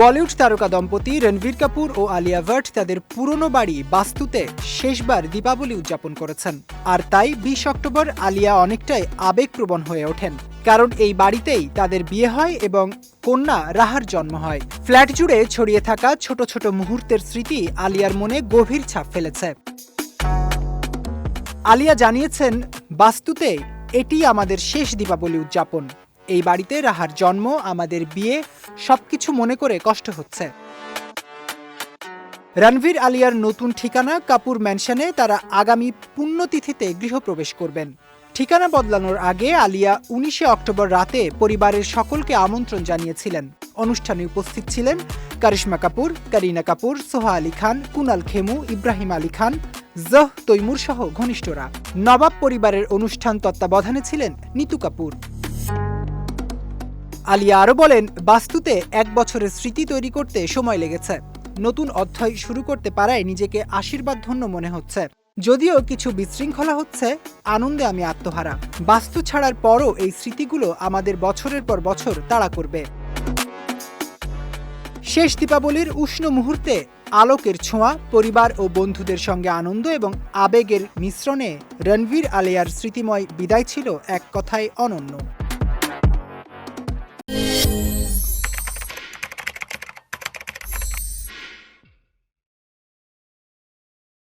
বলিউড তারকা দম্পতি রণবীর কাপুর ও আলিয়া ভাট তাদের পুরনো বাড়ি বাস্তুতে শেষবার দীপাবলি উদযাপন করেছেন। আর তাই বিশ অক্টোবর আলিয়া অনেকটাই আবেগপ্রবণ হয়ে ওঠেন। কারণ এই বাড়িতেই তাদের বিয়ে হয় এবং কন্যা রাহার জন্ম হয়। ফ্ল্যাট জুড়ে ছড়িয়ে থাকা ছোট ছোট মুহূর্তের স্মৃতি আলিয়ার মনে গভীর ছাপ ফেলেছে। আলিয়া জানিয়েছেন, বাস্তুতে এটি আমাদের শেষ দীপাবলি উদযাপন। এই বাড়িতে রাহার জন্ম, আমাদের বিয়ে, সবকিছু মনে করে কষ্ট হচ্ছে। রণবীর আলিয়ার নতুন ঠিকানা কাপুর ম্যানশনে তারা আগামী পুণ্যতিথিতে গৃহপ্রবেশ করবেন। ঠিকানা বদলানোর আগে আলিয়া উনিশে অক্টোবর রাতে পরিবারের সকলকে আমন্ত্রণ জানিয়েছিলেন। অনুষ্ঠানে উপস্থিত ছিলেন কারিশ্মা কাপুর, করিনা কাপুর, সোহা আলী খান, কুনাল খেমু, ইব্রাহিম আলী খান, জহ তৈমুর সহ ঘনিষ্ঠরা। নবাব পরিবারের অনুষ্ঠান তত্ত্বাবধানে ছিলেন নিতু কাপুর। আলিয়া আরও বলেন, বাস্তুতে এক বছরের স্মৃতি তৈরি করতে সময় লেগেছে। নতুন অধ্যায় শুরু করতে পারায় নিজেকে আশীর্বাদ ধন্য মনে হচ্ছে। যদিও কিছু বিশৃঙ্খলা হচ্ছে, আনন্দে আমি আত্মহারা। বাস্তু ছাড়ার পরও এই স্মৃতিগুলো আমাদের বছরের পর বছর তাড়া করবে। শেষ দীপাবলির উষ্ণ মুহূর্তে আলোকের ছোঁয়া, পরিবার ও বন্ধুদের সঙ্গে আনন্দ এবং আবেগের মিশ্রণে রণবীর আলিয়ার স্মৃতিময় বিদায় ছিল এক কথায় অনন্য। Thank you